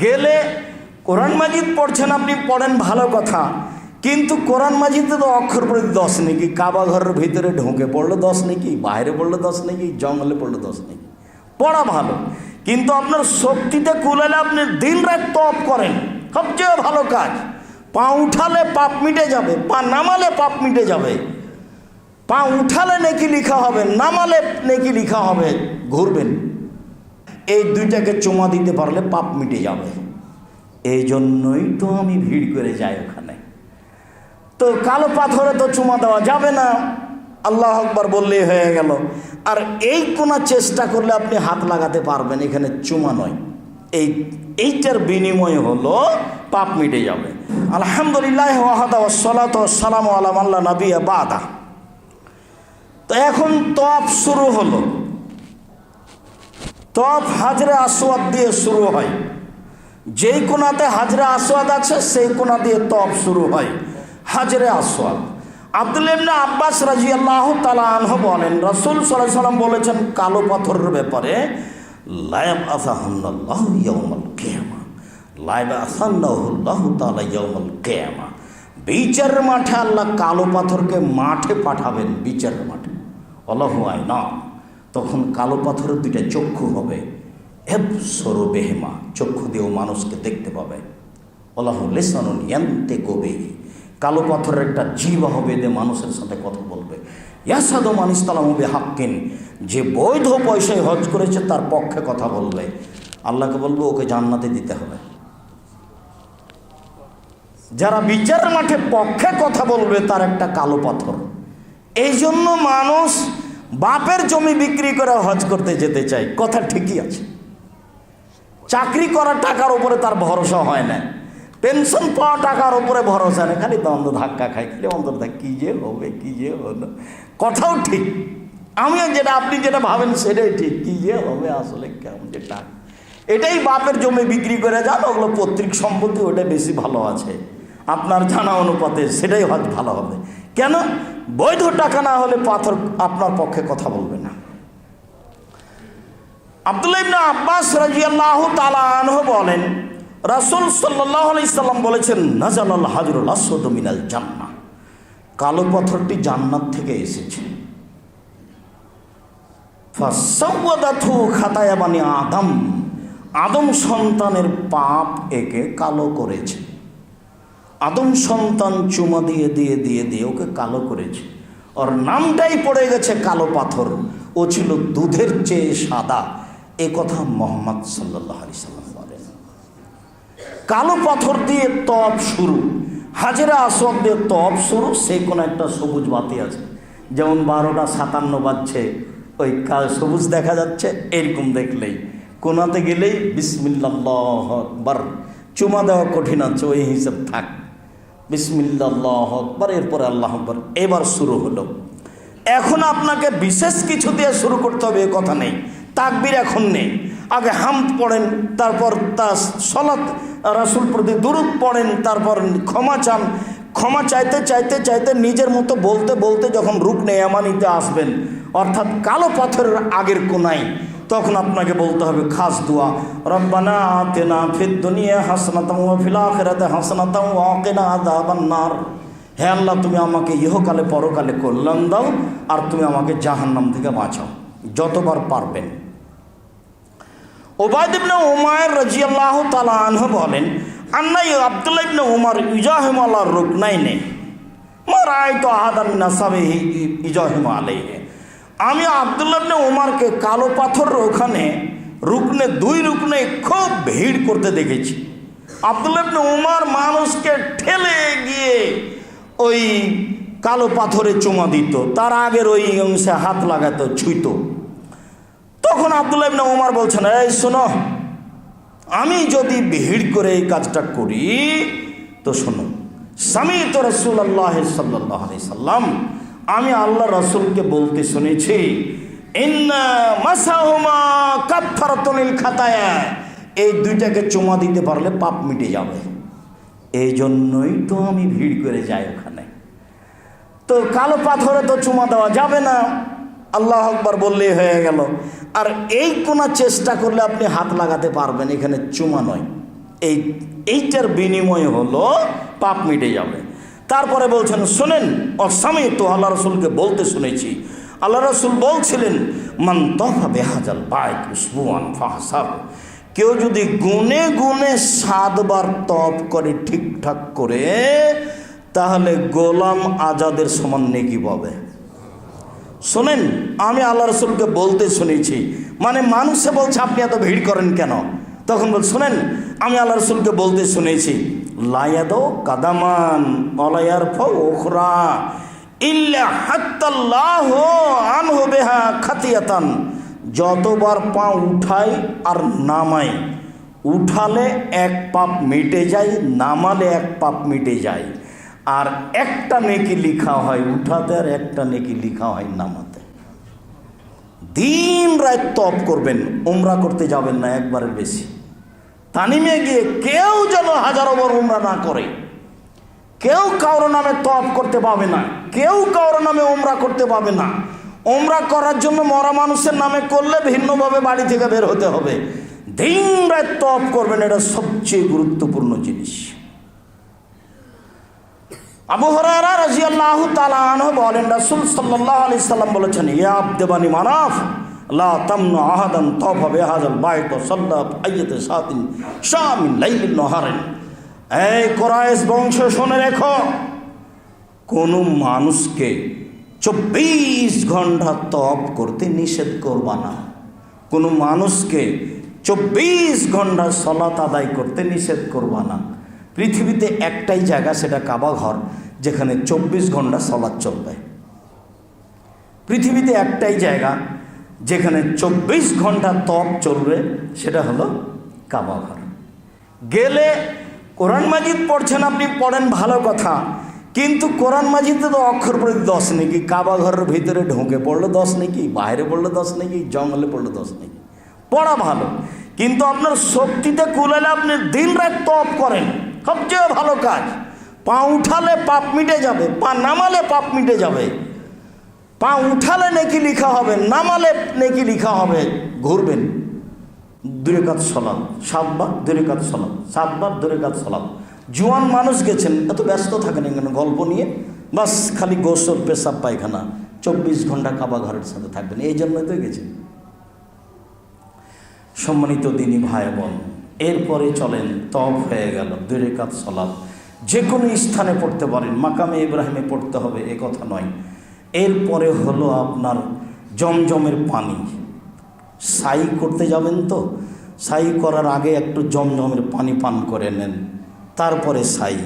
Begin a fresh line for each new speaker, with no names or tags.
গেলে কোরআন মাজিদ পড়ছেন আপনি, পড়েন ভালো কথা। কিন্তু কোরআন মাজিদে তো অক্ষর প্রতি দশ নাকি, কাবা ঘরের ভিতরে ঢুকে পড়ল দশ নাকি, বাইরে পড়ল দশ নাকি, জঙ্গলে পড়ল দশ নাকি। পড়া ভালো। কিন্তু আপনার শক্তিতে কুলালে আপনি দিন রাত তপ করেন। সবচেয়ে ভালো কাজ। পা উঠালে পাপ মিটে যাবে, পা নামালে পাপ মিটে যাবে। পা উঠালে নেকি লিখা হবে, নামালে নেকি লিখা হবে, ঘুরবেন। এই দুইটাকে চুমা দিতে পারলে পাপ মিটে যাবে। এই জন্যই তো আমি ভিড় করে যাই ওখানে। তো কালো পাথরে তো চুমা দেওয়া যাবে না। আল্লাহ আকবার বললেই হয়ে গেল। আর এই কোনা চেষ্টা করলে আপনি হাত লাগাতে পারবেন, এখানে চুমা নয়। এই, এইটার বিনিময় হলো পাপ মিটে যাবে। আলহামদুলিল্লাহ, ওয়াহাদা ওয়াসসালাতু ওয়াসসালামু আলা আল্লাহ নবিয়া বাদা। তো এখন তপ শুরু হলো। তপ হাজরে আসওয়াদ দিয়ে শুরু হয়। যেই কোনাতে হাজরে আসওয়াদ আছে, সেই কোনা দিয়ে তপ শুরু হয়। হাজরে আসওয়াদ। আব্দুল ইবনে আব্বাস রাজি আল্লাহ তালা আনহ বলেন, রসুল সাল্লাহ সাল্লাম বলেছেন, কালো পাথরের ব্যাপারে লাইব আসাহান্নাল্লাহ লাইব আসান্নাহুল্লাহ তাআলা ইয়াউমাল মাঠে আল্লাহ কালো পাথরকে মাঠে পাঠাবেন, বিচারের মাঠে। আল্লাহ না তখন কালো পাথরের দুইটা চক্ষু হবে। এব সরু বেহেমা, চক্ষু দিয়েও মানুষকে দেখতে পাবে। আল্লাহ লেসানুন ইয়ান্তে কবে কালো পাথরের একটা জীবা হবে যে মানুষের সাথে কথা বলবে। ইয়াসাদো মানিস তালাম হবে হাক্কিন যে বৈধ পয়সায় হজ করেছে, তার পক্ষে কথা বলবে। আল্লাহকে বলব, ওকে জান্নাতে দিতে হবে। যারা বিচারের মাঠে পক্ষে কথা বলবে, তার একটা কালো পাথর। এই জন্য মানুষ বাপের জমি বিক্রি করে হজ করতে যেতে চাই, কথা ঠিকই আছে। চাকরি করা টাকার উপরে তার ভরসা হয় না। পেনশন পাওয়া টাকার উপরে ভরসা নেই, খালি দ্বন্দ্ব, ধাক্কা খাই খালি অন্তর ধাক্কা কী যে হবে, কী যে হলো? কথাও ঠিক। আমিও যেটা, আপনি যেটা ভাবেন সেটাই ঠিক। কী যে হবে, আসলে কেমন যে এটাই বাপের জমি বিক্রি করে যান, ওগুলো পৈতৃক সম্পত্তি, ওটা বেশি ভালো আছে। আপনার জানা অনুপাতে সেটাই হয়তো ভালো হবে। কেন? বৈধ টাকা না হলে পাথর আপনার পক্ষে কথা বলবে না। আবদুল্লাহ ইবনে আব্বাস রাজিয়াল্লাহ তালা আনহ বলেন, রাসুল সাল্লাল্লাহু আলাইহি সাল্লাম বলেছেন, নাজালাল হাজরুল আসওয়াদ মিনাল জান্নাহ। কালো পাথরটি জান্নাত থেকে এসেছে। ফাসাওয়াদাতু খাতায়া আদম। আদম সন্তানের পাপ একে কালো করেছে। আদম সন্তান চুমা দিয়ে দিয়ে দিয়ে দিয়ে ওকে কালো করেছে। ওর নামটাই পড়ে গেছে কালো পাথর। ও ছিল দুধের চেয়ে সাদা। এ কথা মোহাম্মদ সাল্লাহ আলি সাল্লাম বলেন। কালো পাথর দিয়ে তপ শুরু। হাজেরা আসদ দিয়ে তপ শুরু, সে কোনো একটা সবুজ বাতি আছে। যেমন বারোটা সাতান্ন বাজছে, ওই সবুজ দেখা যাচ্ছে, এরকম দেখলেই। কোনাতে গেলেই বিসমিল্লাহ আকবার। চুমা দেওয়া কঠিন আছে, ওই হিসাব থাক। বিসমিল্লাহ আকবার, এরপরে আল্লাহ আকবার। এবার শুরু হলো। এখন আপনাকে বিশেষ কিছু দিয়ে শুরু করতে হবে, এ কথা নেই। তাকবির এখন নেই। আগে হামদ পড়েন, তারপর তা সলাৎ, রাসুল প্রতি দুরুদ পড়েন, তারপর ক্ষমা চান। ক্ষমা চাইতে চাইতে চাইতে নিজের মতো বলতে বলতে যখন রূপ নেয়ামানিতে আসবেন। অর্থাৎ কালো পাথরের আগের কোনায়। তখন আপনাকে বলতে হবে খাস দোয়া রব্বানা আতেনা ফিদ দুনিয়া হাসনাতাম ওয়া ফিল আখিরাতি হাসনাতাম ওয়া কিনা আযাবান নার হে আল্লাহ তুমি আমাকে ইহকালে পরকালে কল্যাণ দাও আর তুমি আমাকে জাহান্নাম থেকে বাঁচাও যতবার পারবেন ওবায়দ ইবনে উমায়ের রাজিয়াল্লাহু তাআলা আনহু বলেন আন্না আব্দুল্লাহ ইবনে উমার ইজাহিম আল্লাহ রুকনাইনে মা রাআইতু আহাদান মিন আসহাবিহি ইজাহিম আলাইহি আমি আব্দুল্লাহ ওমারকে কালো পাথরের ওখানে রুকনে, দুই রুকনে খুব ভিড় করতে দেখেছি। আব্দুল্লাহ ওমার মানুষকে ঠেলে গিয়ে ওই কালো পাথরে চুমা দিত, তার আগের ওই অংশে হাত লাগাতো, ছুঁইতো। তখন আব্দুল্লাহ উমার বলছেন, এই শোনো, আমি যদি ভিড় করে এই কাজটা করি, তো শোনো স্বামী তো রসুল আল্লাহ সাল্লাহ সাল্লাম আমি আল্লাহ রসুলকে বলতে শুনেছি এই দুইটাকে চুমা দিতে পারলে পাপ মিটে যাবে। এই জন্যই তো আমি ভিড় করে যাই ওখানে। তো কালো পাথরে তো চুমা দেওয়া যাবে না। আল্লাহ আকবার বললেই হয়ে গেল। আর এই কোনা চেষ্টা করলে আপনি হাত লাগাতে পারবেন, এখানে চুমা নয়। এই, এইটার বিনিময় হলো পাপ মিটে যাবে। তারপরে বলছেন, শোনেন অসামে তো আল্লাহ রসুলকে বলতে শুনেছি। আল্লাহ রসুল বলছিলেন, মান তফা বেহাজাল বাইক উসবুয়ান ফাহাসাব। কেউ যদি গুনে গুনে সাতবার তপ করে ঠিকঠাক করে, তাহলে গোলাম আজাদের সমান নেকি পাবে। শোনেন, আমি আল্লাহ রসুলকে বলতে শুনেছি। মানে মানুষে বলছে, আপনি এত ভিড় করেন কেন? তখন বল, শোনেন, আমি আল্লাহ রসুলকে বলতে শুনেছি। লায়াদ কাদামান অলায়ার ফোখরা ইল্লা হাত্তাল্লাহ আনহু বেহা খাতিয়াতান। যতবার পা উঠাই আর নামাই, উঠালে এক পাপ মিটে যায়, নামালে এক পাপ মিটে যায়। আর একটা নেকি লিখা হয় উঠাতে, আর একটা নেকি লিখা হয় নামাতে। দিন রাত তপ করবেন, উমরা করতে যাবেন না, একবারের বেশি। তানিমে গিয়ে কেউ যেন হাজারো বার উমরা না করে। কেউ কারও নামে তপ করতে পাবে না। কেউ কারোর নামে উমরা করতে পাবে না। উমরা করার জন্য মরা মানুষের নামে করলে ভিন্নভাবে বাড়ি থেকে বের হতে হবে। দিন রাত তপ করবেন, এটা সবচেয়ে গুরুত্বপূর্ণ জিনিস। আবু রাজিয়াল্লাহু তাআলা আনহু বলেন, রাসূল সাল্লাল্লাহু আলাইহি সাল্লাম বলেছেন, ইয়া আবদবানি মানাফ লা শামিন বংশ শুনে রেখো, কোনো মানুষকে চব্বিশ ঘণ্টা তপ করতে নিষেধ করবা না। কোনো মানুষকে চব্বিশ ঘণ্টা সলাত আদায় করতে নিষেধ করবা না। পৃথিবীতে একটাই জায়গা, সেটা কাবা ঘর, যেখানে চব্বিশ ঘণ্টা সলাৎ চলবে। পৃথিবীতে একটাই জায়গা যেখানে চব্বিশ ঘণ্টা তপ চলবে, সেটা হলো কাবা ঘর। গেলে কোরআন মাজিদ পড়ছেন আপনি, পড়েন ভালো কথা। কিন্তু কোরআন মাজিদে তো অক্ষর প্রতি দশ নাকি, কাবা ঘরের ভিতরে ঢুকে পড়লে দশ নাকি, বাইরে পড়লে দশ নাকি, জঙ্গলে পড়লে দশ নাকি। পড়া ভালো। কিন্তু আপনার শক্তিতে কুলালে আপনি দিন রাত তপ করেন, সবচেয়ে ভালো কাজ। পা উঠালে পাপ মিটে যাবে, পা নামালে পাপ মিটে যাবে। পা উঠালে নেকি লিখা হবে, নামালে নেকি লিখা হবে। ঘুরবেন। দূরে কাজ সলাম সাতবার দূরে কাজ সলাম সাতবার দূরে কাজ সলাম জোয়ান মানুষ গেছেন, এত ব্যস্ত থাকেন এখানে গল্প নিয়ে। বাস খালি গোসল, পেশাব, পায়খানা। চব্বিশ ঘণ্টা কাবা ঘরের সাথে থাকবেন, এই জন্যই তো গেছেন। সম্মানিত দিনী ভাই বোন, এরপরে চলেন তফ হয়ে গেল দূরে কাজ সলাপ যে কোনো স্থানে পড়তে পারেন, মাকামে ইব্রাহিমে পড়তে হবে, এ কথা নয়। এরপরে হলো আপনার জমজমের পানি। সাই করতে যাবেন তো? সাই করার আগে একটু জমজমের পানি পান করে নেন, তারপরে সাই।